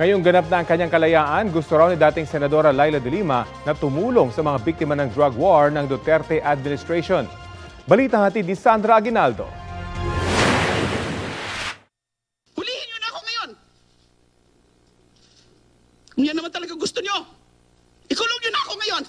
Ngayong ganap na ang kanyang kalayaan, gusto raw ni dating Senadora Laila de Lima na tumulong sa mga biktima ng drug war ng Duterte administration. Balita hatid ni Sandra Aguinaldo. Hulihin nyo na ako ngayon. Kung yan naman talaga gusto nyo, ikulong nyo na ako ngayon.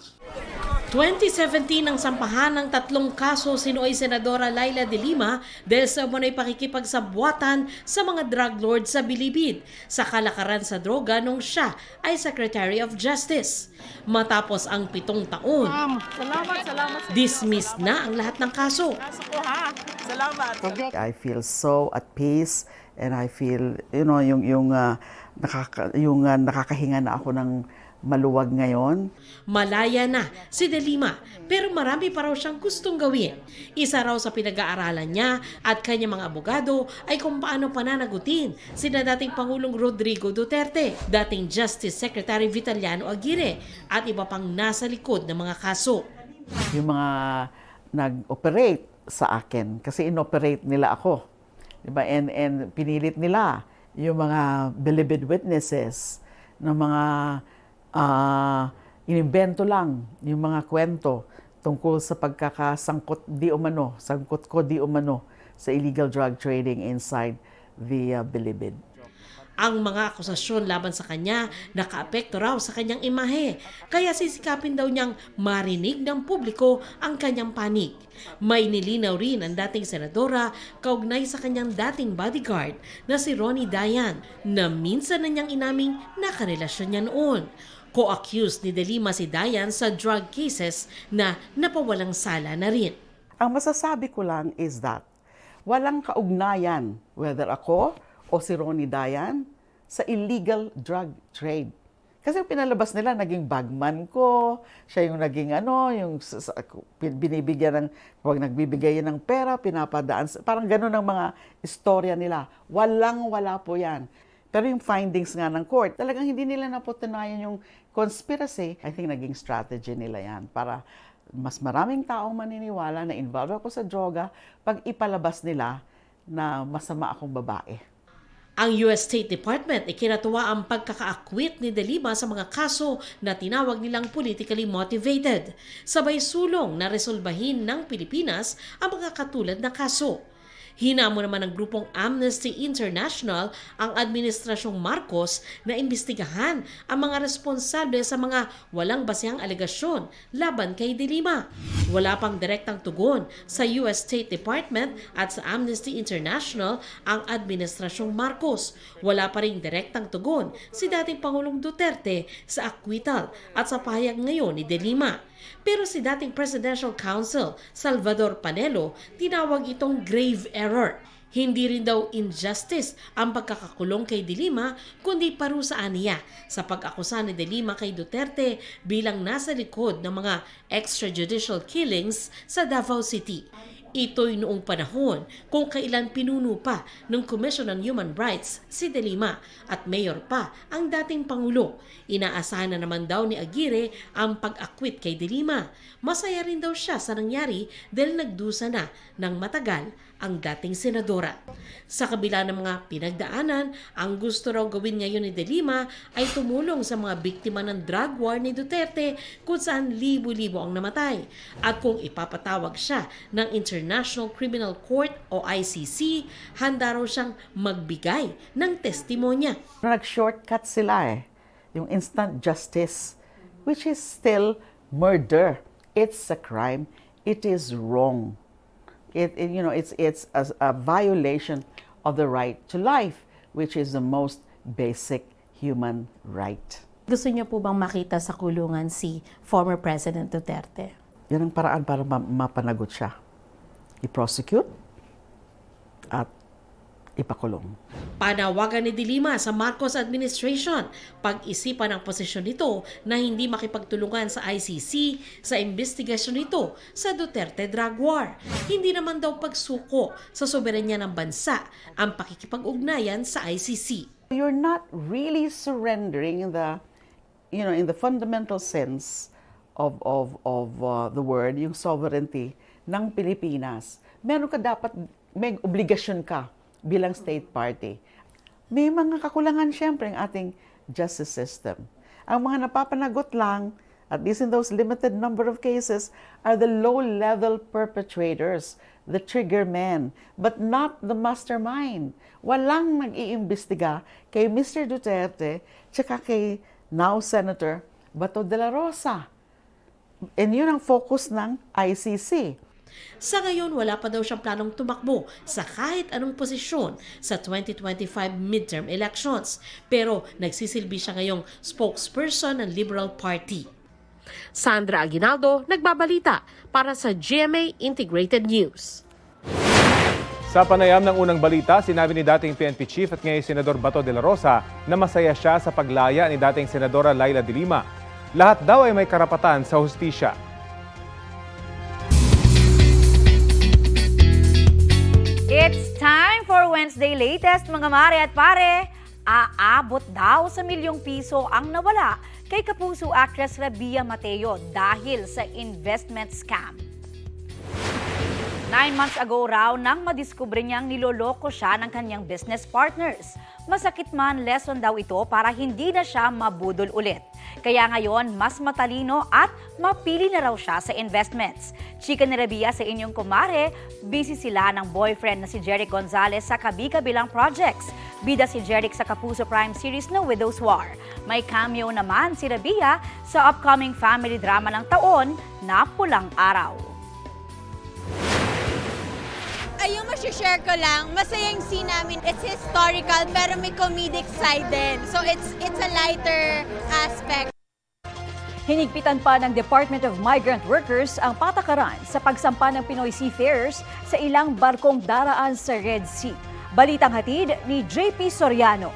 2017 ang sampahan ng tatlong kaso sinuoy Senadora Laila de Lima dahil sa umano'y pakikipagsabwatan sa mga drug lords sa Bilibid sa kalakaran sa droga nung siya ay Secretary of Justice. Matapos ang pitong taon, Salamat, salamat sa dismissed na ang lahat ng kaso. kaso ko ha. Salamat. I feel so at peace and I feel you know yung yung ah, nakaka, yung ah, nakakahinga na ako ng maluwag ngayon. Malaya na si De Lima pero marami pa raw siyang gustong gawin. Isa raw sa pinag-aaralan niya at kanyang mga abogado ay kung paano pananagutin sina dating Pangulong Rodrigo Duterte, dating Justice Secretary Vitaliano Aguirre at iba pang nasa likod ng mga kaso. Yung mga nag-operate sa akin kasi inoperate nila ako. 'Di ba? And and pinilit nila yung mga believed witnesses ng mga ah, inimbento lang yung mga kwento tungkol sa pagkakasangkot di umano, sangkot ko di umano sa illegal drug trading inside the uh, Bilibid. Ang mga akusasyon laban sa kanya nakaapekto raw sa kanyang imahe. Kaya sisikapin daw niyang marinig ng publiko ang kanyang panig. May nilinaw rin ang dating senadora kaugnay sa kanyang dating bodyguard na si Ronnie Dayan na minsan na niyang inaming nakarelasyon niya noon. Co-accused ni De Lima si Dayan sa drug cases na napawalang sala na rin. Ang masasabi ko lang is that walang kaugnayan whether ako o si Ronnie Dayan sa illegal drug trade. Kasi yung pinalabas nila, naging bagman ko, siya yung naging ano, yung binibigyan ng, pag nagbibigay ng pera, pinapadaan, parang ganun ang mga istorya nila. Walang wala po yan. Pero yung findings nga ng court, talagang hindi nila napatunayan yung conspiracy. I think naging strategy nila yan para mas maraming taong maniniwala na involved ako sa droga pag ipalabas nila na masama akong babae. Ang US State Department ikinatuwa ang pagkakaakwit ni De Lima sa mga kaso na tinawag nilang politically motivated. Sabay sulong na resolbahin ng Pilipinas ang mga katulad na kaso. Hinamo naman ng grupong Amnesty International ang Administrasyong Marcos na imbestigahan ang mga responsable sa mga walang basehang alegasyon laban kay De Lima. Wala pang direktang tugon sa US State Department at sa Amnesty International ang Administrasyong Marcos. Wala pa ring direktang tugon si dating Pangulong Duterte sa acquittal at sa pahayag ngayon ni De Lima. Pero si dating Presidential Counsel Salvador Panelo tinawag itong grave error. Hindi rin daw injustice ang pagkakakulong kay De Lima, kundi parusaan niya sa pag-akusa ni De Lima kay Duterte bilang nasa likod ng mga extrajudicial killings sa Davao City. Ito'y noong panahon kung kailan pinuno pa ng Commission on Human Rights si De Lima at mayor pa ang dating Pangulo. Inaasahan na naman daw ni Aguirre ang pag-akwit kay De Lima. Masaya rin daw siya sa nangyari dahil nagdusa na ng matagal ang dating senadora. Sa kabila ng mga pinagdaanan, ang gusto raw gawin ngayon ni De Lima ay tumulong sa mga biktima ng drug war ni Duterte kung saan libo-libo ang namatay. At kung ipapatawag siya ng International Criminal Court o ICC, handa raw siyang magbigay ng testimonya. Nag-shortcut sila eh. Yung instant justice, which is still murder. It's a crime. It is wrong. It, it- you know, it's it's a, a violation of the right to life, which is the most basic human right. Gusto niyo po bang makita sa kulungan si former President Duterte? Yan ang paraan para ma- mapanagot siya. I-prosecute at ipakulong. Panawagan ni Dilima sa Marcos administration, pag-isipan ang posisyon nito na hindi makipagtulungan sa ICC sa investigasyon nito sa Duterte drug war. Hindi naman daw pagsuko sa soberanya ng bansa ang pakikipag-ugnayan sa ICC. You're not really surrendering the, you know, in the fundamental sense of, of, of uh, the word, yung sovereignty ng Pilipinas. Meron ka dapat, may obligasyon ka bilang state party. May mga kakulangan siyempre ang ating justice system. Ang mga napapanagot lang, at least in those limited number of cases, are the low-level perpetrators, the trigger men, but not the mastermind. Walang nag-iimbestiga kay Mr. Duterte tsaka kay now Senator Bato de la Rosa. And yun ang focus ng ICC. Sa ngayon, wala pa daw siyang planong tumakbo sa kahit anong posisyon sa 2025 midterm elections. Pero nagsisilbi siya ngayong spokesperson ng Liberal Party. Sandra Aguinaldo, nagbabalita para sa GMA Integrated News. Sa panayam ng unang balita, sinabi ni dating PNP Chief at ngayon Senador Bato de la Rosa na masaya siya sa paglaya ni dating Senadora Laila de Lima. Lahat daw ay may karapatan sa hustisya. It's time for Wednesday latest mga mare at pare. Aabot daw sa milyong piso ang nawala kay kapuso actress Rabia Mateo dahil sa investment scam. Nine months ago raw nang madiskubre niyang niloloko siya ng kanyang business partners. Masakit man lesson daw ito para hindi na siya mabudol ulit. Kaya ngayon, mas matalino at mapili na raw siya sa investments. Chika ni Rabia sa inyong kumare, busy sila ng boyfriend na si Jeric Gonzalez sa kabi-kabilang projects. Bida si Jeric sa Kapuso Prime series na Widow's War. May cameo naman si Rabia sa upcoming family drama ng taon na Pulang Araw. Ay yung share ko lang, masayang scene namin. It's historical pero may comedic side din. So it's it's a lighter aspect. Hinigpitan pa ng Department of Migrant Workers ang patakaran sa pagsampa ng Pinoy seafarers sa ilang barkong daraan sa Red Sea. Balitang hatid ni JP Soriano.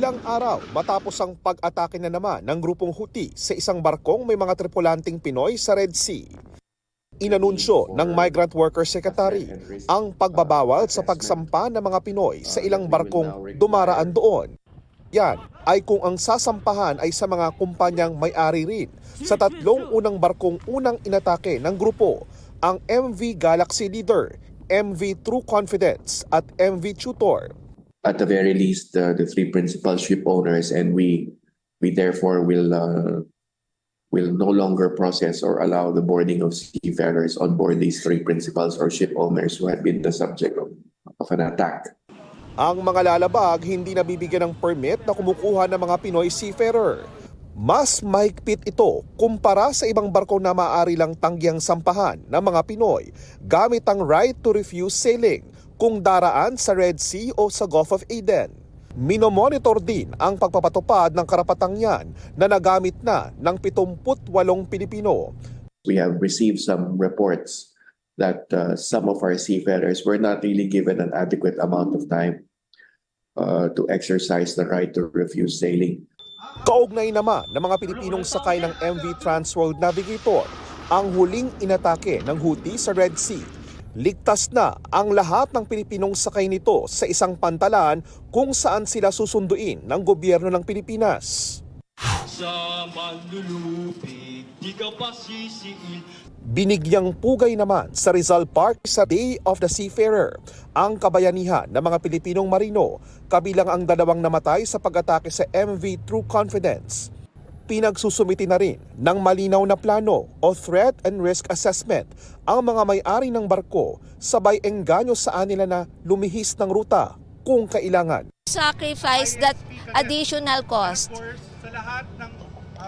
Ilang araw matapos ang pag-atake na naman ng grupong Houthi sa isang barkong may mga tripulanting Pinoy sa Red Sea. Inanunsyo ng Migrant Worker Secretary ang pagbabawal sa pagsampa ng mga Pinoy sa ilang barkong dumaraan doon. Yan ay kung ang sasampahan ay sa mga kumpanyang may-ari rin sa tatlong unang barkong unang inatake ng grupo, ang MV Galaxy Leader, MV True Confidence at MV Tutor. At the very least the, the three principal ship owners and we we therefore will uh, will no longer process or allow the boarding of seafarers on board these three principals or ship owners who had been the subject of, of an attack. Ang mga lalabag hindi nabibigyan ng permit na kumukuha ng mga Pinoy seafarer. Mas mahigpit ito kumpara sa ibang barko na maaari lang tangyang sampahan ng mga Pinoy gamit ang right to refuse sailing kung daraan sa Red Sea o sa Gulf of Aden. Minomonitor din ang pagpapatupad ng karapatang yan na nagamit na ng 78 Pilipino We have received some reports that uh, some of our seafarers were not really given an adequate amount of time uh, to exercise the right to refuse sailing. Kaugnay naman ng mga Pilipinong sakay ng MV Transworld Navigator ang huling inatake ng Houthi sa Red Sea. Ligtas na ang lahat ng Pilipinong sakay nito sa isang pantalan kung saan sila susunduin ng gobyerno ng Pilipinas. Sa manlulupig, di ka pa. Binigyang pugay naman sa Rizal Park sa Day of the Seafarer ang kabayanihan ng mga Pilipinong marino kabilang ang dalawang namatay sa pag-atake sa MV True Confidence. Pinagsusumiti na rin ng malinaw na plano o threat and risk assessment ang mga may-ari ng barko sabay engganyo sa anila na lumihis ng ruta kung kailangan. Sacrifice that additional cost.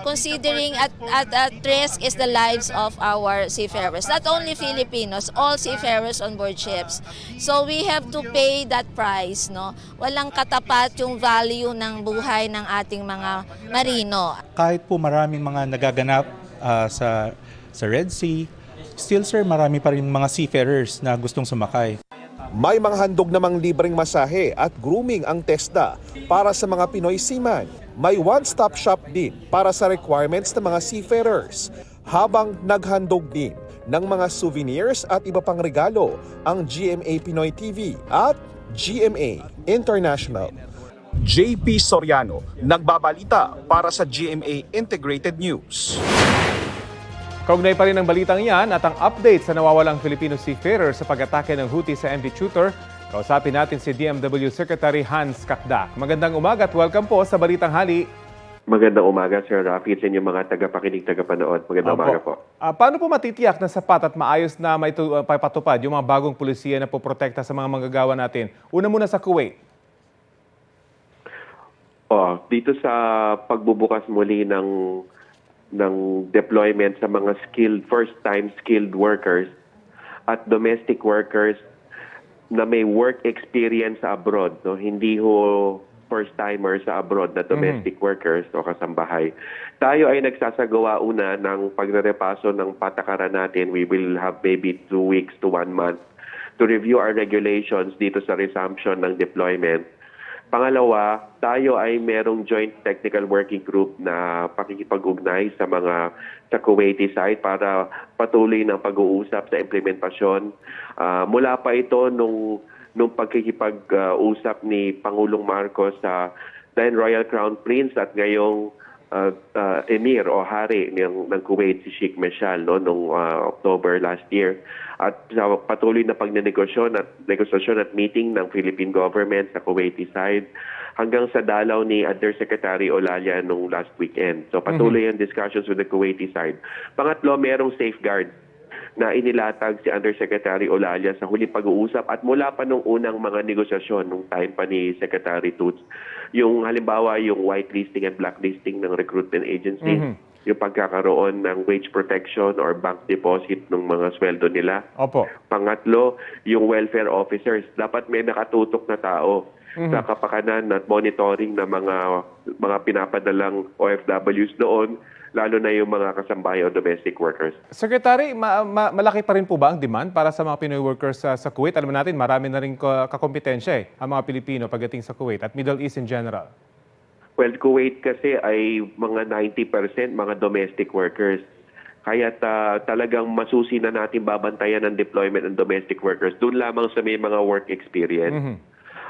Considering at, at, at risk is the lives of our seafarers. Not only Filipinos, all seafarers on board ships. So we have to pay that price. No? Walang katapat yung value ng buhay ng ating mga marino. kahit po maraming mga nagaganap ah, sa sa Red Sea, still sir marami pa rin mga seafarers na gustong sumakay. May mga handog namang libreng masahe at grooming ang TESDA para sa mga Pinoy seaman. May one-stop shop din para sa requirements ng mga seafarers. Habang naghandog din ng mga souvenirs at iba pang regalo ang GMA Pinoy TV at GMA International. JP Soriano, nagbabalita para sa GMA Integrated News. Kaugnay pa rin ang balitang iyan at ang update sa nawawalang Filipino seafarer sa pag-atake ng Houthi sa MV Tutor, kausapin natin si DMW Secretary Hans Kakdak. Magandang umaga at welcome po sa Balitang Hali. Magandang umaga, Sir Rafi, sa inyong mga tagapakinig, tagapanood. Magandang Opo. umaga po. Ah, paano po matitiyak na sapat at maayos na may uh, papatupad yung mga bagong pulisiya na poprotekta sa mga manggagawa natin? Una muna sa Kuwait. Oh, dito sa pagbubukas muli ng ng deployment sa mga skilled first-time skilled workers at domestic workers na may work experience sa abroad, no? Hindi ho first-timers sa abroad na domestic workers o kasambahay. Tayo ay nagsasagawa una ng pagrerepaso ng patakaran natin. We will have maybe two weeks to one month to review our regulations dito sa resumption ng deployment. Pangalawa, tayo ay merong joint technical working group na pakikipag-ugnay sa mga sa Kuwaiti side para patuloy ng pag-uusap sa implementasyon. Ah, mula pa ito nung nung pagkikipag-usap ni Pangulong Marcos sa then Royal Crown Prince at ngayong uh, uh, emir o hari ng, ng Kuwait si Sheikh Meshal no nung uh, October last year at sa patuloy na pagnenegosyon at negosasyon at meeting ng Philippine government sa Kuwaiti side hanggang sa dalaw ni Undersecretary Olalia nung last weekend. So patuloy ang discussions with the Kuwaiti side. Pangatlo, merong safeguard na inilatag si Undersecretary Olalia sa huli pag-uusap at mula pa nung unang mga negosasyon nung time pa ni Secretary Toots, yung halimbawa yung whitelisting and blacklisting ng recruitment agencies, Mhm. yung pagkakaroon ng wage protection or bank deposit ng mga sweldo nila. Opo. Pangatlo, yung welfare officers. Dapat may nakatutok na tao sa kapakanan at monitoring ng mga mga pinapadalang OFWs doon, lalo na yung mga kasambahay o domestic workers. Secretary, ma- ma- malaki pa rin po ba ang demand para sa mga Pinoy workers sa, sa Kuwait? Alam natin, marami na rin ka- kakompetensya eh, ang mga Pilipino pagdating sa Kuwait at Middle East in general. Well, Kuwait kasi ay mga 90% mga domestic workers. Kaya ta, talagang masusi na natin babantayan ang deployment ng domestic workers. Doon lamang sa may mga work experience. Mhm.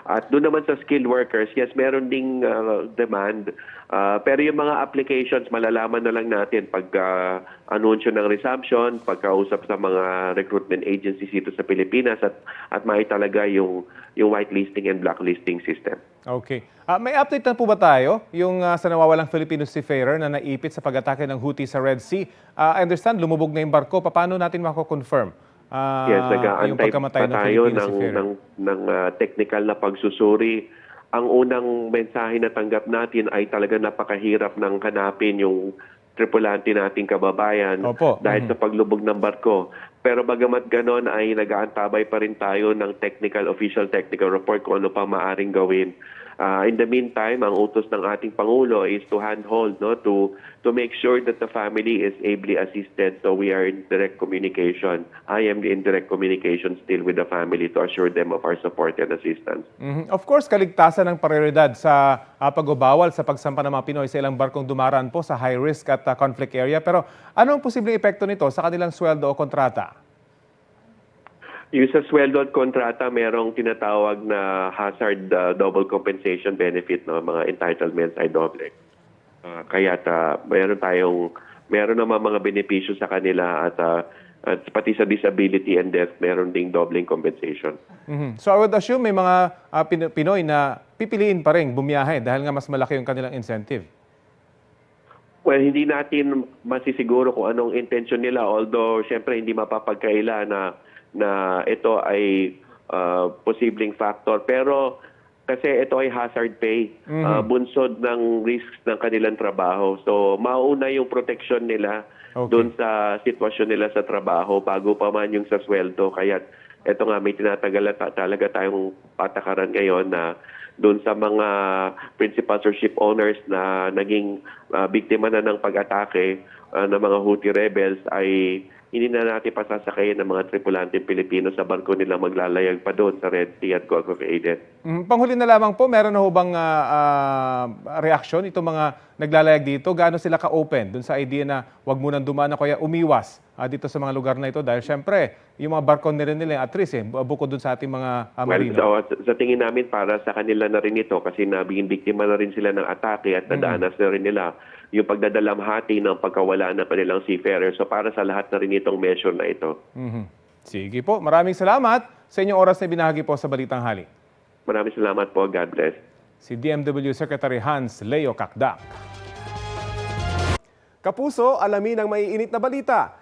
At doon naman sa skilled workers, yes, meron ding uh, demand. Uh, pero yung mga applications, malalaman na lang natin pag uh, anunsyo ng resumption, pagkausap sa mga recruitment agencies dito sa Pilipinas at, at may talaga yung, yung whitelisting and blacklisting system. Okay. Ah, may update na po ba tayo? Yung ah, sa nawawalang Filipino seafarer na naipit sa pag-atake ng Houthi sa Red Sea. Ah, I understand, lumubog na yung barko. Paano natin mako-confirm ah, Yes, yung nag-aantay pagkamatay pa ng tayo ng, seafarer? ng, ng ah, technical na pagsusuri. Ang unang mensahe na tanggap natin ay talaga napakahirap ng hanapin yung tripulante nating kababayan Opo. dahil Mhm. sa paglubog ng barko. Pero bagamat ganon ay nag-aantabay pa rin tayo ng technical, official technical report kung ano pa maaring gawin. Ah, in the meantime, ang utos ng ating Pangulo is to handhold, no, to to make sure that the family is ably assisted. So we are in direct communication. I am in direct communication still with the family to assure them of our support and assistance. Mhm. Of course, kaligtasan ng prioridad sa ah, pagbabawal sa pagsampa ng mga Pinoy sa ilang barkong dumaraan po sa high risk at ah, conflict area. Pero ano ang posibleng epekto nito sa kanilang sweldo o kontrata? Yung sa sweldo at kontrata, merong tinatawag na hazard uh, double compensation benefit, no? mga entitlements ay doble. Uh, kaya ta, meron tayong, meron naman mga benepisyo sa kanila at, uh, at pati sa disability and death, meron ding doubling compensation. Mhm. So I would assume may mga ah, Pin- Pinoy na pipiliin pa rin bumiyahe dahil nga mas malaki yung kanilang incentive. Well, hindi natin masisiguro kung anong intention nila although syempre hindi mapapagkaila na na ito ay uh, posibleng factor pero kasi ito ay hazard pay, uh, bunsod ng risks ng kanilang trabaho. So mauna yung protection nila Okay. doon sa sitwasyon nila sa trabaho bago pa man yung sa sweldo. Kaya ito nga may tinatagal ta- talaga tayong patakaran ngayon na doon sa mga principals or ship owners na naging ah, biktima na ng pag-atake ah, ng mga Houthi rebels ay hindi na natin pasasakayin ng mga tripulante Pilipino sa barko nilang maglalayag pa doon sa Red Sea at Gulf of Aden. Mhm. Panghuli na lamang po, meron na ho bang ah, ah, reaksyon itong mga naglalayag dito, gaano sila ka-open dun sa idea na wag munang dumaan kaya umiwas ah, dito sa mga lugar na ito dahil syempre, yung mga barko nila nila at least eh, bukod dun sa ating mga ah, Well, marino. so, sa, tingin namin para sa kanila na rin ito kasi nabing biktima na rin sila ng atake at nadaanas na rin nila yung pagdadalamhati ng pagkawala ng kanilang seafarer. So para sa lahat na rin itong measure na ito. Mhm. Sige po, maraming salamat sa inyong oras na binahagi po sa Balitang Hali. Maraming salamat po. God bless. Si DMW Secretary Hans Leo Kakdak. Kapuso, alamin ang maiinit na balita.